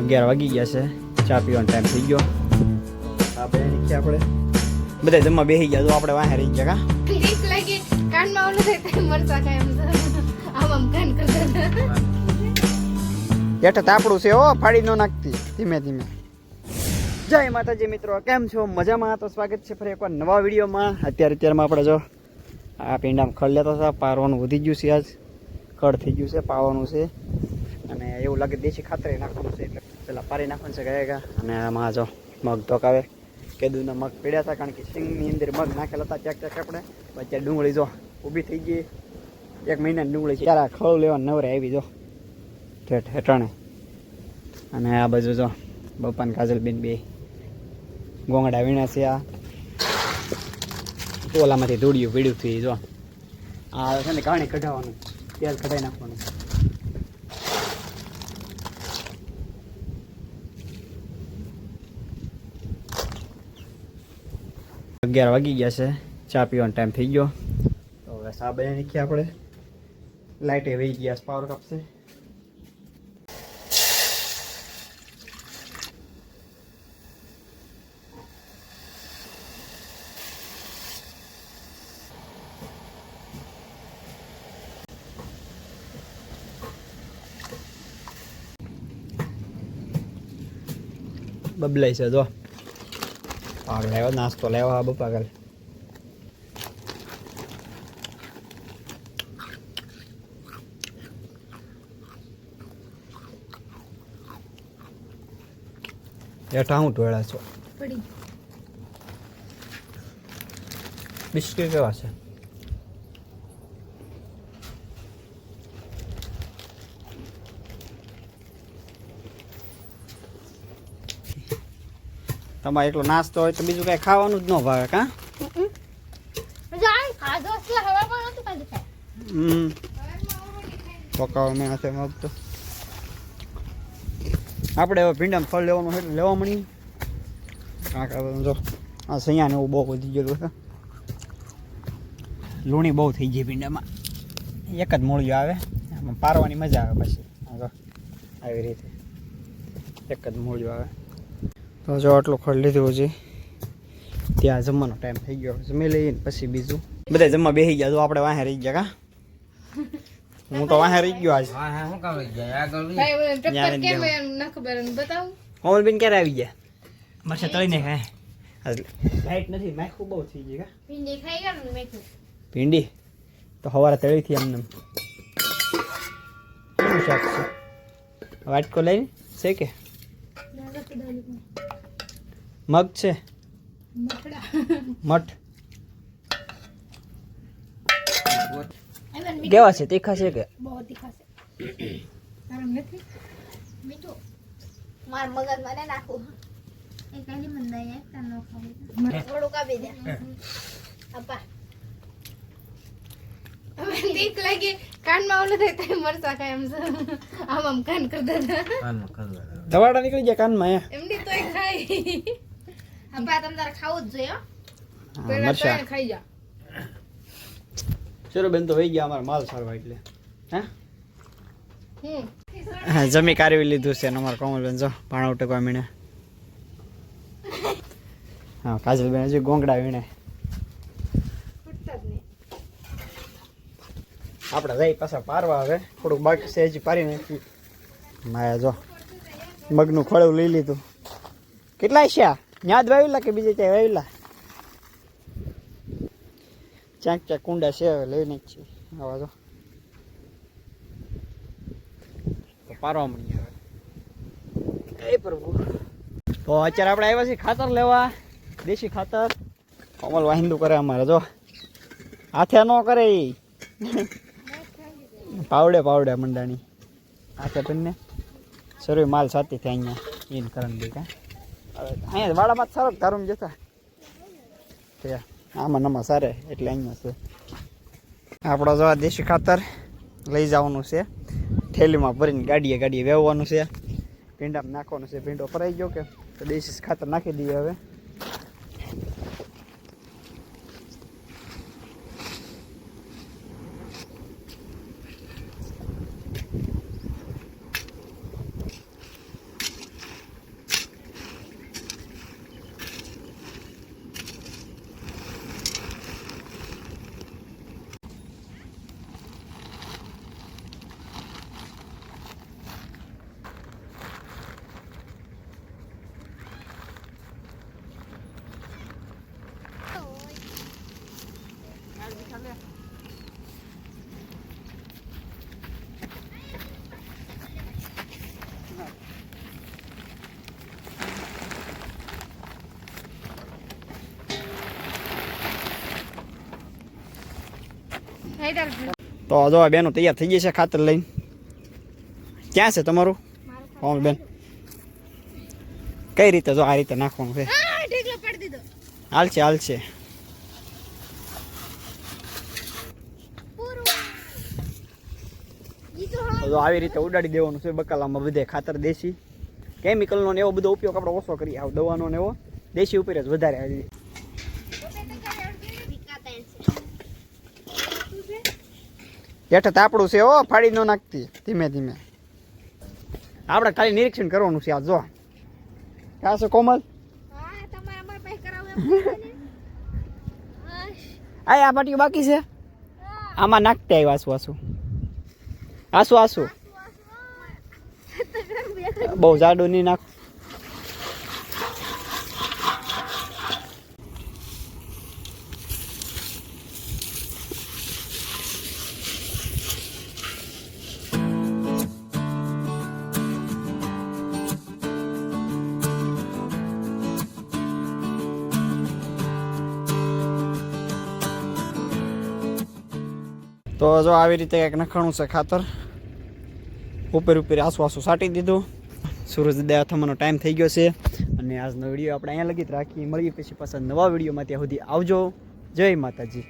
અગિયાર વાગી ગયા છે. ચા પીવાનો ટાઈમ થઈ ગયો. નીકળ્યા આપણે. બધા જમવા બેસી ગયા તો આપણે વાહે રહી ગયા કા? તાપડું છે ઓ ફાડી ન નાખતી. ધીમે ધીમે. જય માતાજી મિત્રો કેમ છો? મજામાં? તો સ્વાગત છે ફરી એકવાર નવા વિડીયોમાં. અત્યારે અત્યારમાં આપણે જો આ પીંડામાં ખડ લેતા હતા પારવાનું વધી ગયું છે આજ. ખડ થઈ ગયું છે પાવાનું છે. અને એવું લાગે દેશી ખાતરી નાખવાનું છે એટલે. પેલા પારી નાખવાનું છે ગયા ગયા અને આમાં જો મગ ધોકાવે. કેદુના મગ પીડ્યા હતા કારણ કે સિંગની અંદર મગ નાખેલા હતા ક્યાંક ક્યાંક આપણે. વચ્ચે ડુંગળી જો ઊભી થઈ ગઈ. એક મહિના ડુંગળી ત્યારે આ ખળ લેવા નવરે આવી જો. ઠેઠ હેઠાણે. અને આ બાજુ જો બપાન કાજલબેન બે ગોંગડા વીણા છે આ. ઓલામાંથી ધૂળિયું પીડ્યું થઈ જો. આ છે ને કાણી કઢાવવાનું. તેલ કઢાઈ નાખવાનું. અગિયાર વાગી ગયા છે. ચા પીવાનો ટાઈમ થઈ ગયો. તો હવે સા બને નાખીએ આપણે. લાઇટે વહી ગયા પાવર કાપશે. બબલાઈ છે, જો. પાક લેવો નાસ્તો લેવો આ બપા કાલે હેઠા હું ટોળા છો પડી બિસ્કિટ કેવા છે તમારે એટલો નાસ્તો હોય તો બીજું કઈ ખાવાનું જ ન ભાવે કા. હમ. પકાવ મેં હાથે મગ તો આપણે હવે ભીંડામાં ફળ લેવાનું હોય એટલે લેવા મળી કાંક જો. આ સૈયાને એવું બહુ વધી ગયેલું છે. લૂણી બહુ થઈ ગઈ ભીંડામાં. એક જ મૂળિયો આવે. આમાં પારવાની મજા આવે પછી. આવી રીતે. એક જ મૂળિયું આવે. તો જો આટલું ખડ લીધું છે ત્યાં જમવાનો ટાઈમ થઈ ગયો. જમી લઈએ પછી બીજું. બધા જમવા બેસી ગયા. તો આપણે વાહે રહી ગયા કા? હું તો વાહે રહી ગયો આજ. હા કામ એને બતાવું? કોમલબેન ક્યારે આવી ગયા? મરચા તળી ને ખાય લાઈટ નથી માખું બહુ થઈ ગઈ કા? ભીંડી ખાઈ ગયા તો સવારે તળી થી એમને. શાક છે? વાટકો લઈને? છે કે. મગ છે. મઠ. કેવા છે? તીખા છે કે? બહુ તીખા છે. ગરમ નથી? મીઠું. માર મગજ મને નાખું. એ કાલી મંદાય એક તાર નો ખાવું થોડું કાપી દે. આપા. હવે તીક લાગે. કાનમાં ઓલું થાય તો મરચા ખાય એમ છે. આમ આમ કાન કરતા હતા. કાનમાં કરવા દવાડા નીકળી ગયા કાનમાં એમની તોય ખાય આપા તમ તારે ખાવું જ જોઈએ હા, પેલા મરચાં. ખાઈ જા. ચલો બેન તો વહી ગયા અમારા માલ સારવા એટલે. હા? જમી કારવી લીધું છે અમારા કોમલબેન જો પાણા ઉટકવા મીણે. હા કાજલબેન હજી ગોંગડા વીણે. આપણે જઈ પાછા પારવા હવે. થોડુંક બાકી છે હજી પારી નાખી. માયા જો મગનું ખોળું લઈ લીધું. કેટલા છે યાદ વાવેલા કે બીજે ક્યાંય વાવેલા? ક્યાંક ક્યાંક કુંડા છે હવે લઈ નાખીએ આવા જો તો પારવા મળી હવે. એ પ્રભુ તો અત્યારે આપણે આવ્યા છીએ ખાતર લેવા દેશી ખાતર. અમલ વાહિંદુ કરે અમારે જો. હાથે ન કરે એ પાવડે પાવડે મંડાણી હાથે પીને સર્વે માલ સાથી થાય અહીંયા ઈન કરણ દે કા અહીંયા વાળામાં સારો તારું જતા. આમાં નમા સારે એટલે અહીંયા છે. આપણો જવા દેશી ખાતર લઈ જવાનું છે. થેલીમાં ભરીને ગાડીએ ગાડીએ વેવવાનું છે. ભીંડામાં નાખવાનું છે. ભીંડો ભરાઈ ગયો કે તો દેશી ખાતર નાખી દઈએ હવે. તો જો બેનો તૈયાર થઈ છે ખાતર લઈને. ક્યાં છે તમારું? કોણ બેન. કઈ રીતે જો આ રીતે નાખવાનું છે? હાલશે હાલશે તો આવી રીતે ઉડાડી દેવાનું છે બકાલામાં બધે ખાતર દેશી. કેમિકલનો ને એવો બધો ઉપયોગ આપણે ઓછો કરીએ. આવ દવાનો ને એવો. દેશી ઉપર જ વધારે આવી હેઠે તાપડું છે હો ફાડી ન નાખતી. ધીમે ધીમે. આપણે ખાલી નિરીક્ષણ કરવાનું છે આ જો. ક્યાં છે કોમલ. આ આ પાટીઓ બાકી છે? આમાં નાખતે આવ્યા આસુ. આસુ આસુ આસુ. બહુ જાડું નહીં નાખ. તો જો આવી રીતે કંઈક નખાણું છે ખાતર, ઉપર ઉપર આસુ આસુ સાટી દીધું. સૂરજ થવાનો ટાઈમ થઈ ગયો છે. અને આજનો વીડિયો આપણે અહીંયા લગી જ રાખીએ. મળીએ પછી પાછા નવા વિડીયોમાં ત્યાં સુધી આવજો. જય માતાજી.